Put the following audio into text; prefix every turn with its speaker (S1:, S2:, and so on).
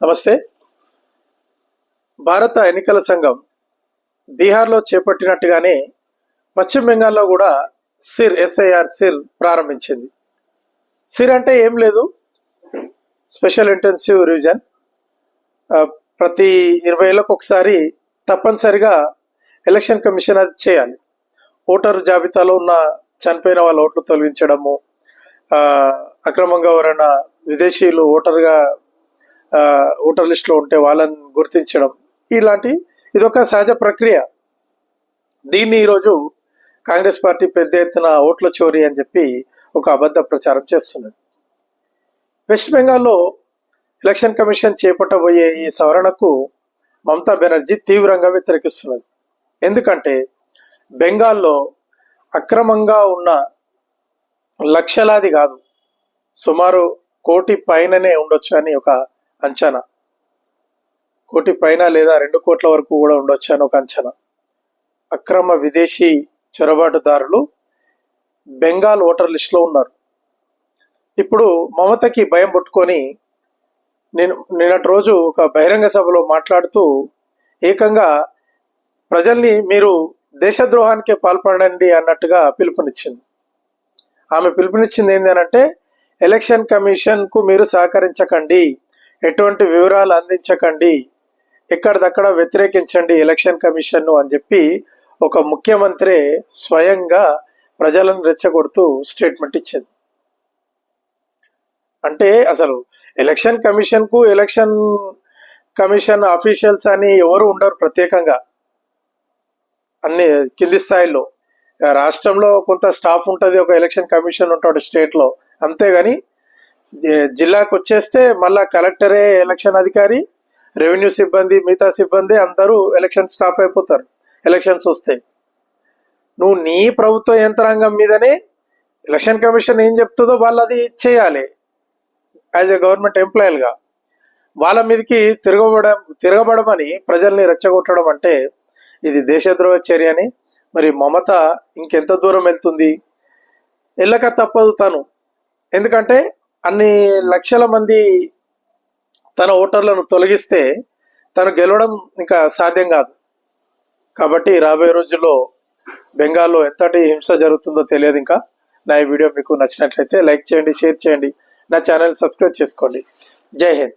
S1: నమస్తే. భారత ఎన్నికల సంఘం బీహార్లో చేపట్టినట్టుగానే పశ్చిమ బెంగాల్లో కూడా సిర్ ఎస్ఐఆర్ సిర్ ప్రారంభించింది. సిర్ అంటే ఏం లేదు. స్పెషల్ ఇంటెన్సివ్ రివిజన్ ప్రతి ఇరవై ఏళ్ళకు ఒకసారి తప్పనిసరిగా ఎలక్షన్ కమిషన్ అది చేయాలి. ఓటరు జాబితాలో ఉన్న చనిపోయిన వాళ్ళ ఓట్లు తొలగించడము అక్రమంగా ఎవరైనా విదేశీయులు ఓటర్గా ఓటర్ లిస్ట్లో ఉంటే వాళ్ళని గుర్తించడం ఇలాంటి ఇదొక సహజ ప్రక్రియ. దీన్ని ఈరోజు కాంగ్రెస్ పార్టీ పెద్ద ఎత్తున ఓట్ల చోరీ అని చెప్పి ఒక అబద్ధ ప్రచారం చేస్తున్నది. వెస్ట్ బెంగాల్లో ఎలక్షన్ కమిషన్ చేపట్టబోయే ఈ సవరణకు మమతా బెనర్జీ తీవ్రంగా వ్యతిరేకిస్తున్నది. ఎందుకంటే బెంగాల్లో అక్రమంగా ఉన్న లక్షలాది కాదు సుమారు కోటి పైననే ఉండొచ్చు అని ఒక అంచనా. కోటి పైన లేదా రెండు కోట్ల వరకు కూడా ఉండొచ్చు అని ఒక అంచనా. అక్రమ విదేశీ చొరబాటుదారులు బెంగాల్ ఓటర్ లిస్టులో ఉన్నారు. ఇప్పుడు మమతకి భయం పుట్టుకొని నేను నిన్నటి రోజు ఒక బహిరంగ సభలో మాట్లాడుతూ ఏకంగా ప్రజల్ని మీరు దేశద్రోహానికే పాల్పడండి అన్నట్టుగా పిలుపునిచ్చింది. ఆమె పిలుపునిచ్చింది ఏంటి అంటే ఎలక్షన్ కమిషన్కు మీరు సహకరించకండి. ఎటువంటి వివరాలు అందించకండి ఎక్కడిదక్కడ వ్యతిరేకించండి ఎలక్షన్ కమిషన్ను అని చెప్పి ఒక ముఖ్యమంత్రి స్వయంగా ప్రజలను రెచ్చగొడుతూ స్టేట్మెంట్ ఇచ్చింది. అంటే అసలు ఎలక్షన్ కమిషన్కు ఎలక్షన్ కమిషన్ అఫీషియల్స్ అని ఎవరు ఉండరు ప్రత్యేకంగా. అన్ని కింది స్థాయిలో రాష్ట్రంలో కొంత స్టాఫ్ ఉంటుంది ఒక ఎలక్షన్ కమిషన్ ఉంటాడు స్టేట్లో. అంతేగాని జిల్లాకు వచ్చేస్తే మళ్ళా కలెక్టరే ఎలక్షన్ అధికారి రెవెన్యూ సిబ్బంది మిగతా సిబ్బంది అందరూ ఎలక్షన్ స్టాఫ్ అయిపోతారు. ఎలక్షన్స్ వస్తాయి నువ్వు నీ ప్రభుత్వ యంత్రాంగం మీదనే ఎలక్షన్ కమిషన్ ఏం చెప్తుందో వాళ్ళు అది చేయాలి. యాజ్ ఎ గవర్నమెంట్ ఎంప్లాయీలుగా. వాళ్ళ మీదకి తిరగబడం తిరగబడమని ప్రజల్ని రెచ్చగొట్టడం అంటే ఇది దేశద్రోహ చర్య అని. మరి మమత ఇంకెంత దూరం వెళ్తుంది? వెళ్ళక తప్పదు తను. ఎందుకంటే అన్ని లక్షల మంది తన ఓటర్లను తొలగిస్తే తను గెలవడం ఇంకా సాధ్యం కాదు. కాబట్టి రాబోయే రోజుల్లో బెంగాల్లో ఎంతటి హింస జరుగుతుందో తెలియదు ఇంకా. నా ఈ వీడియో మీకు నచ్చినట్లయితే లైక్ చేయండి షేర్ చేయండి. నా ఛానల్ సబ్స్క్రైబ్ చేసుకోండి. జై హింద్.